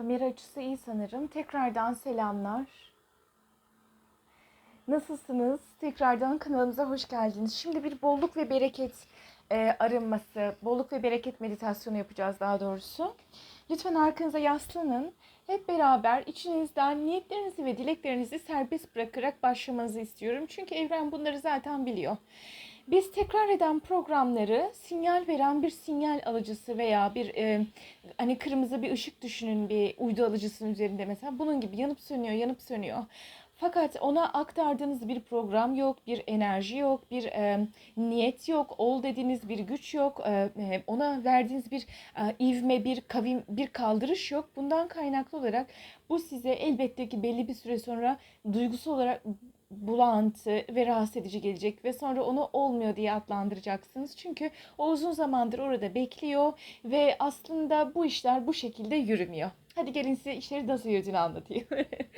Kamera açısı iyi sanırım. Tekrardan selamlar. Nasılsınız? Tekrardan kanalımıza hoş geldiniz. Şimdi bir bolluk ve bereket e, arınması, bolluk ve bereket meditasyonu yapacağız daha doğrusu. Lütfen arkanıza yaslanın. Hep beraber içinizden niyetlerinizi ve dileklerinizi serbest bırakarak başlamanızı istiyorum. Çünkü evren bunları zaten biliyor. Biz tekrar eden programları sinyal veren bir sinyal alıcısı veya bir e, hani kırmızı bir ışık düşünün bir uydu alıcısının üzerinde mesela bunun gibi yanıp sönüyor, yanıp sönüyor. Fakat ona aktardığınız bir program yok, bir enerji yok, bir e, niyet yok, ol dediğiniz bir güç yok, e, e, ona verdiğiniz bir e, ivme, bir kavim, bir kaldırış yok. Bundan kaynaklı olarak bu size elbette ki belli bir süre sonra duygusal olarak bulantı ve rahatsız edici gelecek ve sonra onu olmuyor diye adlandıracaksınız. Çünkü o uzun zamandır orada bekliyor ve aslında bu işler bu şekilde yürümüyor. Hadi gelin size işleri nasıl yürüdüğünü anlatayım.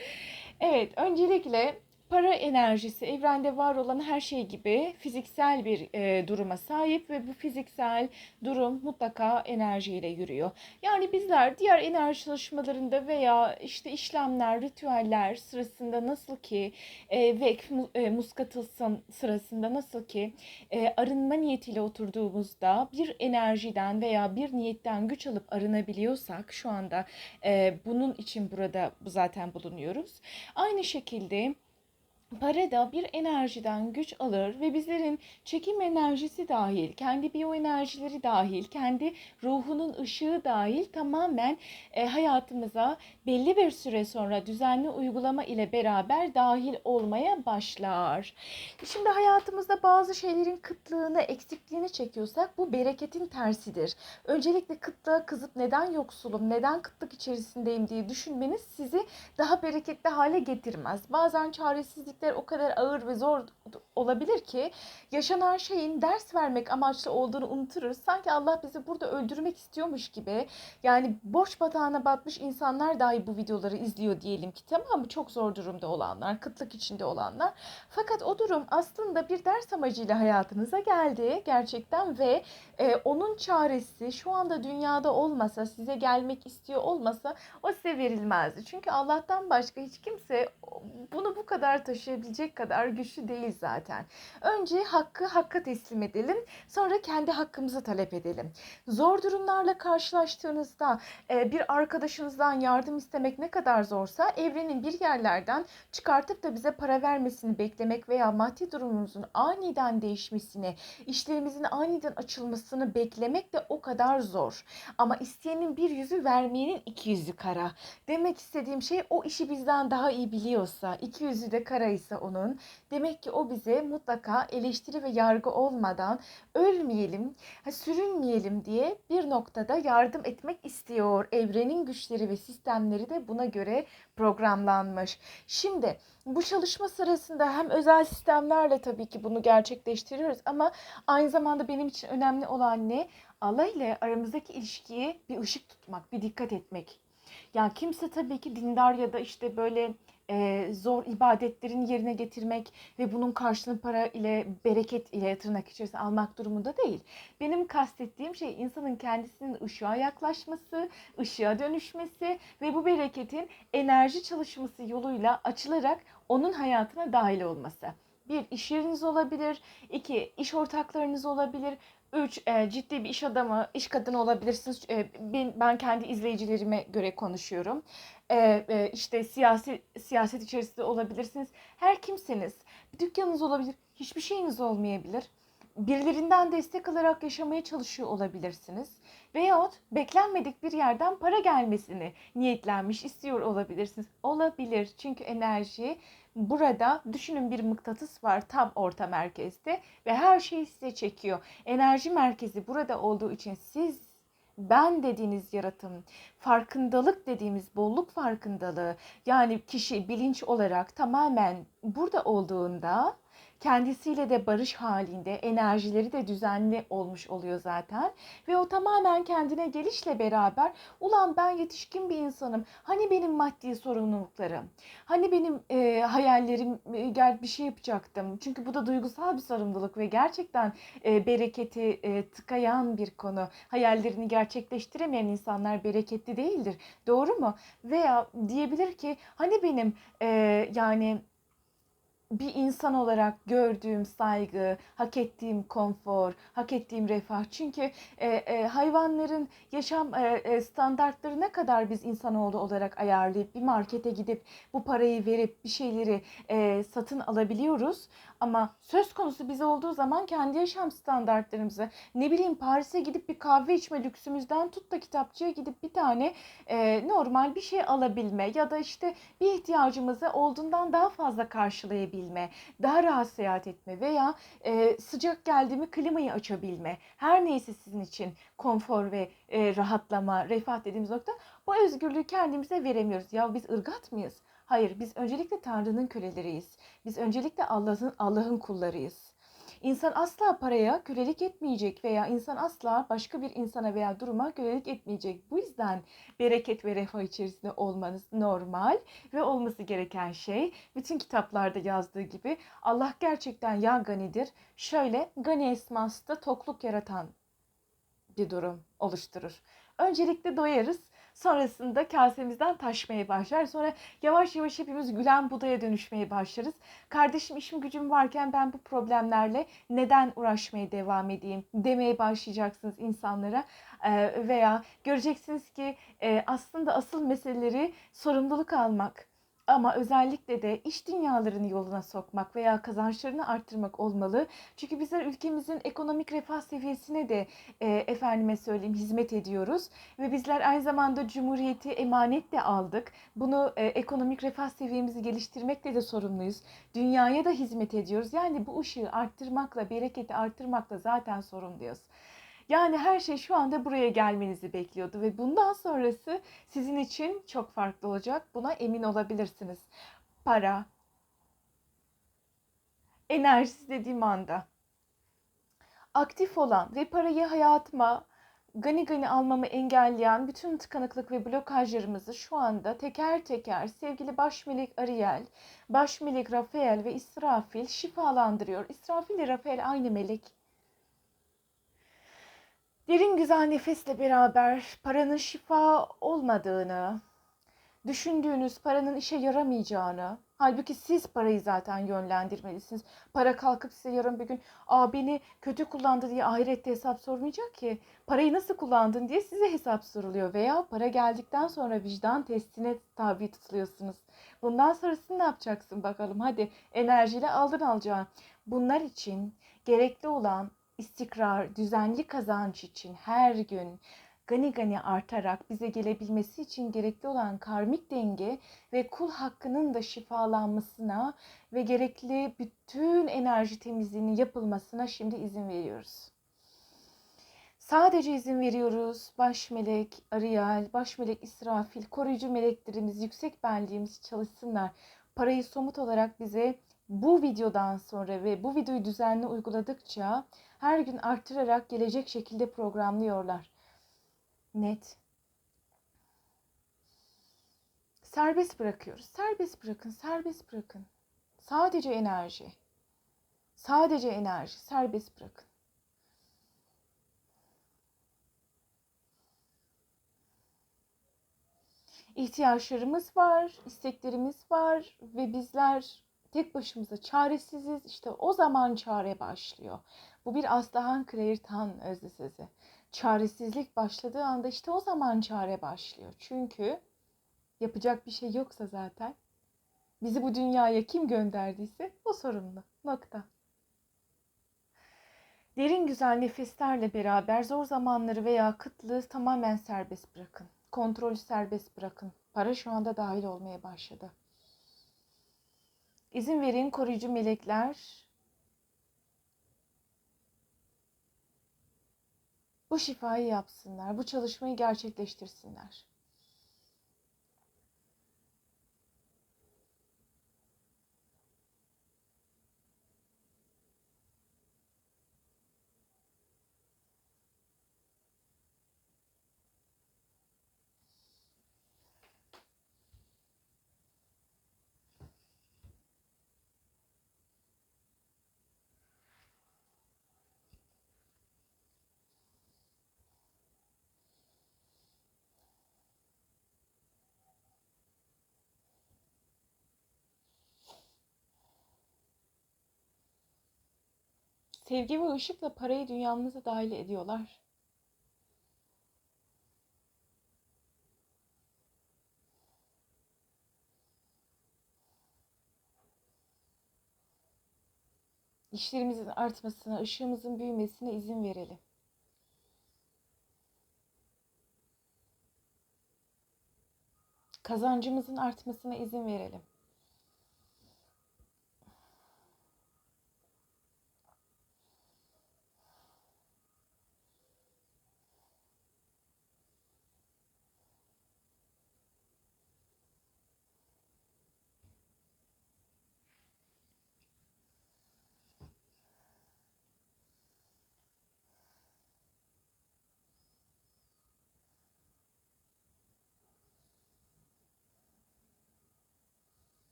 evet, öncelikle para enerjisi evrende var olan her şey gibi fiziksel bir e, duruma sahip ve bu fiziksel durum mutlaka enerjiyle yürüyor. Yani bizler diğer enerji çalışmalarında veya işte işlemler, ritüeller sırasında nasıl ki e, ve e, muskatılsın sırasında nasıl ki e, arınma niyetiyle oturduğumuzda bir enerjiden veya bir niyetten güç alıp arınabiliyorsak şu anda e, bunun için burada zaten bulunuyoruz. Aynı şekilde Para da bir enerjiden güç alır ve bizlerin çekim enerjisi dahil, kendi biyoenerjileri dahil, kendi ruhunun ışığı dahil tamamen e, hayatımıza belli bir süre sonra düzenli uygulama ile beraber dahil olmaya başlar. Şimdi hayatımızda bazı şeylerin kıtlığını, eksikliğini çekiyorsak bu bereketin tersidir. Öncelikle kıtlığa kızıp neden yoksulum, neden kıtlık içerisindeyim diye düşünmeniz sizi daha bereketli hale getirmez. Bazen çaresizlik o kadar ağır ve zor olabilir ki yaşanan şeyin ders vermek amaçlı olduğunu unuturuz. Sanki Allah bizi burada öldürmek istiyormuş gibi. Yani borç batağına batmış insanlar dahi bu videoları izliyor diyelim ki tamam mı? Çok zor durumda olanlar, kıtlık içinde olanlar. Fakat o durum aslında bir ders amacıyla hayatınıza geldi gerçekten ve e, onun çaresi şu anda dünyada olmasa, size gelmek istiyor olmasa o size verilmezdi. Çünkü Allah'tan başka hiç kimse bunu bu kadar taşıyabilecek kadar güçlü değil zaten. Önce hakkı hakka teslim edelim. Sonra kendi hakkımızı talep edelim. Zor durumlarla karşılaştığınızda bir arkadaşınızdan yardım istemek ne kadar zorsa evrenin bir yerlerden çıkartıp da bize para vermesini beklemek veya maddi durumumuzun aniden değişmesini, işlerimizin aniden açılmasını beklemek de o kadar zor. Ama isteyenin bir yüzü vermeyenin iki yüzü kara. Demek istediğim şey o işi bizden daha iyi biliyorsa, iki yüzü de karaysa onun. Demek ki o bize mutlaka eleştiri ve yargı olmadan ölmeyelim, sürünmeyelim diye bir noktada yardım etmek istiyor. Evrenin güçleri ve sistemleri de buna göre programlanmış. Şimdi bu çalışma sırasında hem özel sistemlerle tabii ki bunu gerçekleştiriyoruz ama aynı zamanda benim için önemli olan ne? Allah ile aramızdaki ilişkiye bir ışık tutmak, bir dikkat etmek. Yani kimse tabii ki dindar ya da işte böyle e, zor ibadetlerin yerine getirmek ve bunun karşılığını para ile bereket ile tırnak içerisinde almak durumunda değil. Benim kastettiğim şey insanın kendisinin ışığa yaklaşması, ışığa dönüşmesi ve bu bereketin enerji çalışması yoluyla açılarak onun hayatına dahil olması. Bir, iş yeriniz olabilir. iki iş ortaklarınız olabilir. Üç, e, ciddi bir iş adamı, iş kadını olabilirsiniz. E, ben, ben kendi izleyicilerime göre konuşuyorum. E, e, işte siyasi siyaset içerisinde olabilirsiniz. Her kimseniz. Bir dükkanınız olabilir, hiçbir şeyiniz olmayabilir. Birilerinden destek alarak yaşamaya çalışıyor olabilirsiniz. Veyahut beklenmedik bir yerden para gelmesini niyetlenmiş istiyor olabilirsiniz. Olabilir çünkü enerji burada düşünün bir mıknatıs var tam orta merkezde ve her şeyi size çekiyor. Enerji merkezi burada olduğu için siz ben dediğiniz yaratım, farkındalık dediğimiz bolluk farkındalığı yani kişi bilinç olarak tamamen burada olduğunda kendisiyle de barış halinde, enerjileri de düzenli olmuş oluyor zaten. Ve o tamamen kendine gelişle beraber ulan ben yetişkin bir insanım. Hani benim maddi sorumluluklarım? Hani benim e, hayallerim e, bir şey yapacaktım. Çünkü bu da duygusal bir sorumluluk ve gerçekten e, bereketi e, tıkayan bir konu. Hayallerini gerçekleştiremeyen insanlar bereketli değildir. Doğru mu? Veya diyebilir ki hani benim e, yani bir insan olarak gördüğüm saygı, hak ettiğim konfor, hak ettiğim refah. Çünkü e, e, hayvanların yaşam e, e, standartları ne kadar biz insanoğlu olarak ayarlayıp bir markete gidip bu parayı verip bir şeyleri e, satın alabiliyoruz. Ama söz konusu biz olduğu zaman kendi yaşam standartlarımızı ne bileyim Paris'e gidip bir kahve içme lüksümüzden tut da kitapçıya gidip bir tane e, normal bir şey alabilme ya da işte bir ihtiyacımızı olduğundan daha fazla karşılayabilme, daha rahat seyahat etme veya e, sıcak geldi mi klimayı açabilme. Her neyse sizin için konfor ve e, rahatlama, refah dediğimiz nokta bu özgürlüğü kendimize veremiyoruz. Ya biz ırgat mıyız? Hayır, biz öncelikle Tanrı'nın köleleriyiz. Biz öncelikle Allah'ın Allah'ın kullarıyız. İnsan asla paraya kölelik etmeyecek veya insan asla başka bir insana veya duruma kölelik etmeyecek. Bu yüzden bereket ve refah içerisinde olmanız normal ve olması gereken şey. Bütün kitaplarda yazdığı gibi Allah gerçekten ya ganidir. Şöyle gani esması da tokluk yaratan bir durum oluşturur. Öncelikle doyarız. Sonrasında kasemizden taşmaya başlar. Sonra yavaş yavaş hepimiz gülen budaya dönüşmeye başlarız. Kardeşim işim gücüm varken ben bu problemlerle neden uğraşmaya devam edeyim demeye başlayacaksınız insanlara. Veya göreceksiniz ki aslında asıl meseleleri sorumluluk almak, ama özellikle de iş dünyalarını yoluna sokmak veya kazançlarını arttırmak olmalı. Çünkü bizler ülkemizin ekonomik refah seviyesine de e, efendime söyleyeyim hizmet ediyoruz ve bizler aynı zamanda cumhuriyeti emanet de aldık. Bunu e, ekonomik refah seviyemizi geliştirmekle de sorumluyuz. Dünyaya da hizmet ediyoruz. Yani bu ışığı arttırmakla, bereketi arttırmakla zaten sorumluyuz. Yani her şey şu anda buraya gelmenizi bekliyordu ve bundan sonrası sizin için çok farklı olacak. Buna emin olabilirsiniz. Para, enerjisi dediğim anda aktif olan ve parayı hayatıma gani gani almamı engelleyen bütün tıkanıklık ve blokajlarımızı şu anda teker teker sevgili baş melek Ariel, baş melek Rafael ve İsrafil şifalandırıyor. İsrafil ile Rafael aynı melek. Derin güzel nefesle beraber paranın şifa olmadığını, düşündüğünüz paranın işe yaramayacağını, halbuki siz parayı zaten yönlendirmelisiniz. Para kalkıp size yarın bir gün Aa, beni kötü kullandı diye ahirette hesap sormayacak ki. Parayı nasıl kullandın diye size hesap soruluyor. Veya para geldikten sonra vicdan testine tabi tutuluyorsunuz. Bundan sonrasını ne yapacaksın bakalım hadi enerjiyle aldın alacağın. Bunlar için gerekli olan istikrar, düzenli kazanç için her gün gani gani artarak bize gelebilmesi için gerekli olan karmik denge ve kul hakkının da şifalanmasına ve gerekli bütün enerji temizliğinin yapılmasına şimdi izin veriyoruz. Sadece izin veriyoruz. Baş melek Ariel, baş melek İsrafil, koruyucu meleklerimiz, yüksek benliğimiz çalışsınlar. Parayı somut olarak bize bu videodan sonra ve bu videoyu düzenli uyguladıkça her gün artırarak gelecek şekilde programlıyorlar. Net. Serbest bırakıyoruz. Serbest bırakın, serbest bırakın. Sadece enerji. Sadece enerji. Serbest bırakın. İhtiyaçlarımız var, isteklerimiz var ve bizler tek başımıza çaresiziz. İşte o zaman çare başlıyor. Bu bir Aslıhan Kreirtan özlü sözü. Çaresizlik başladığı anda işte o zaman çare başlıyor. Çünkü yapacak bir şey yoksa zaten bizi bu dünyaya kim gönderdiyse o sorumlu. Nokta. Derin güzel nefeslerle beraber zor zamanları veya kıtlığı tamamen serbest bırakın. Kontrolü serbest bırakın. Para şu anda dahil olmaya başladı. İzin verin koruyucu melekler bu şifayı yapsınlar, bu çalışmayı gerçekleştirsinler. Sevgi ve ışıkla parayı dünyamıza dahil ediyorlar. İşlerimizin artmasına, ışığımızın büyümesine izin verelim. Kazancımızın artmasına izin verelim.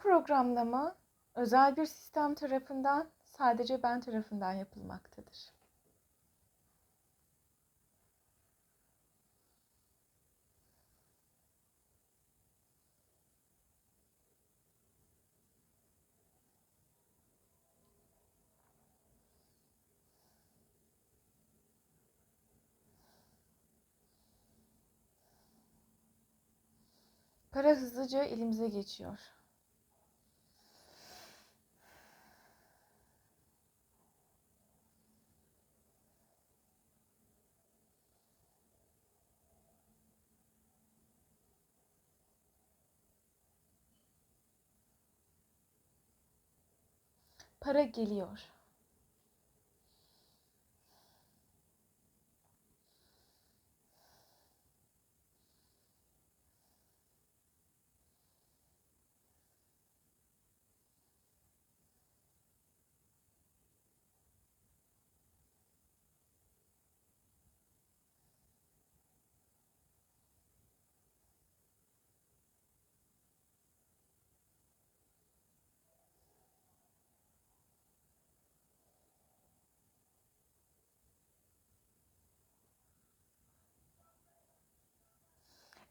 Bu programlama özel bir sistem tarafından sadece ben tarafından yapılmaktadır. Para hızlıca elimize geçiyor. Para geliyor.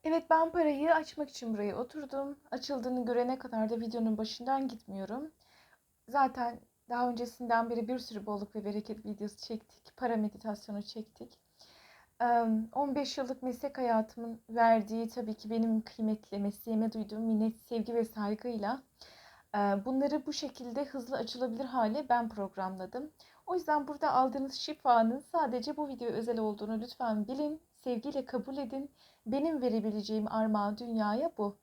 Evet ben parayı açmak için buraya oturdum. Açıldığını görene kadar da videonun başından gitmiyorum. Zaten daha öncesinden beri bir sürü bolluk ve bereket videosu çektik. Para meditasyonu çektik. 15 yıllık meslek hayatımın verdiği tabii ki benim kıymetli mesleğime duyduğum minnet, sevgi ve saygıyla bunları bu şekilde hızlı açılabilir hale ben programladım. O yüzden burada aldığınız şifanın sadece bu video özel olduğunu lütfen bilin, sevgiyle kabul edin. Benim verebileceğim armağan dünyaya bu.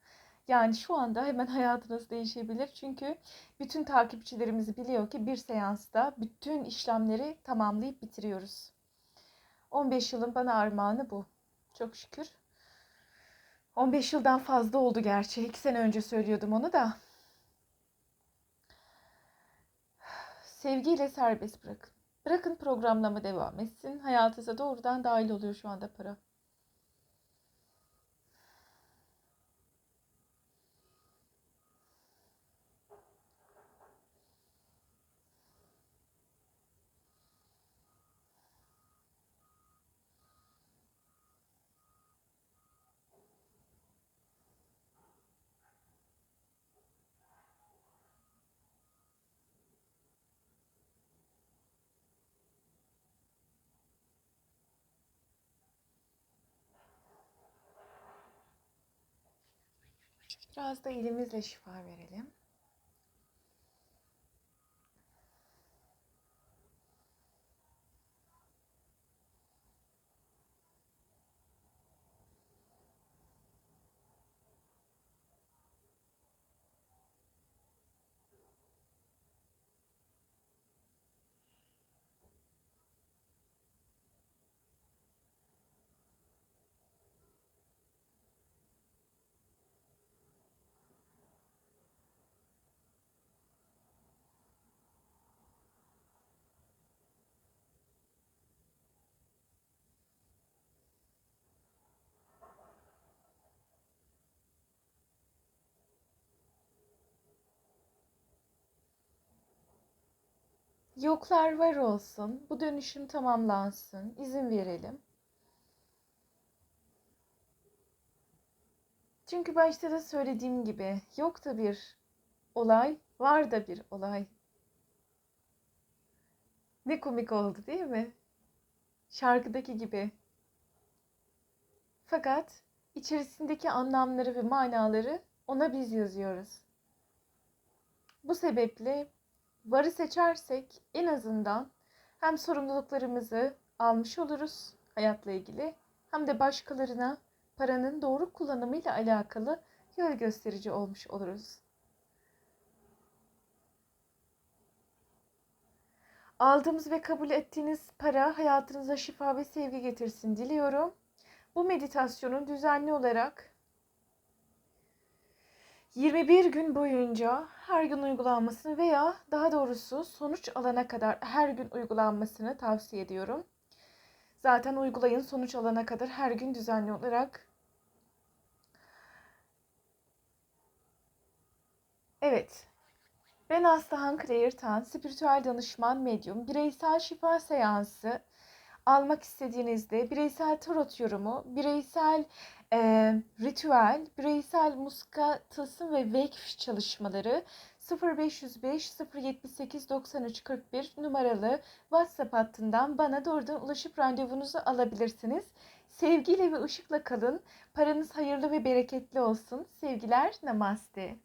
Yani şu anda hemen hayatınız değişebilir. Çünkü bütün takipçilerimiz biliyor ki bir seansta bütün işlemleri tamamlayıp bitiriyoruz. 15 yılın bana armağanı bu. Çok şükür. 15 yıldan fazla oldu gerçi. 2 sene önce söylüyordum onu da. Sevgiyle serbest bırakın. Bırakın programlama devam etsin. Hayatınıza doğrudan dahil oluyor şu anda para. Biraz da elimizle şifa verelim. Yoklar var olsun. Bu dönüşüm tamamlansın. İzin verelim. Çünkü başta da söylediğim gibi yok da bir olay Var da bir olay. Ne komik oldu değil mi? Şarkıdaki gibi. Fakat içerisindeki anlamları ve manaları ona biz yazıyoruz. Bu sebeple varı seçersek en azından hem sorumluluklarımızı almış oluruz hayatla ilgili hem de başkalarına paranın doğru kullanımıyla alakalı yol gösterici olmuş oluruz. Aldığımız ve kabul ettiğiniz para hayatınıza şifa ve sevgi getirsin diliyorum. Bu meditasyonun düzenli olarak 21 gün boyunca her gün uygulanmasını veya daha doğrusu sonuç alana kadar her gün uygulanmasını tavsiye ediyorum. Zaten uygulayın sonuç alana kadar her gün düzenli olarak. Evet. Ben Aslıhan Clairtan, spiritüel danışman medyum, bireysel şifa seansı almak istediğinizde bireysel tarot yorumu, bireysel e, ritüel, bireysel muska, tılsım ve vekf çalışmaları 0505 078 93 41 numaralı WhatsApp hattından bana doğrudan ulaşıp randevunuzu alabilirsiniz. Sevgiyle ve ışıkla kalın. Paranız hayırlı ve bereketli olsun. Sevgiler, namaste.